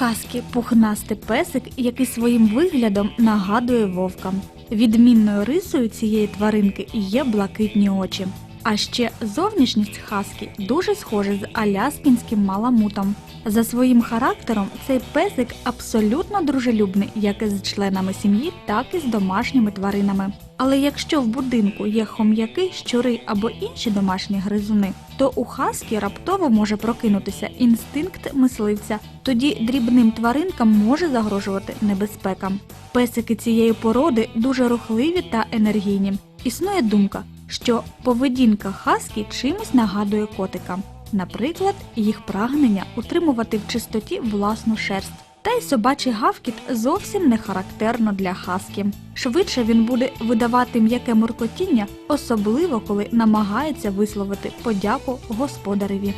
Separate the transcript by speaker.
Speaker 1: Хаскі пухнастий песик, який своїм виглядом нагадує вовка. Відмінною рисою цієї тваринки є блакитні очі. А ще зовнішність хаскі дуже схожа з аляскінським маламутом. За своїм характером цей песик абсолютно дружелюбний як із членами сім'ї, так і з домашніми тваринами. Але якщо в будинку є хом'яки, щури або інші домашні гризуни, то у хаскі раптово може прокинутися інстинкт мисливця. Тоді дрібним тваринкам може загрожувати небезпека. Песики цієї породи дуже рухливі та енергійні. Існує думка, що поведінка хаскі чимось нагадує котика. Наприклад, їх прагнення утримувати в чистоті власну шерсть. Та й собачий гавкіт зовсім не характерно для хаскі. Швидше він буде видавати м'яке муркотіння, особливо коли намагається висловити подяку господареві.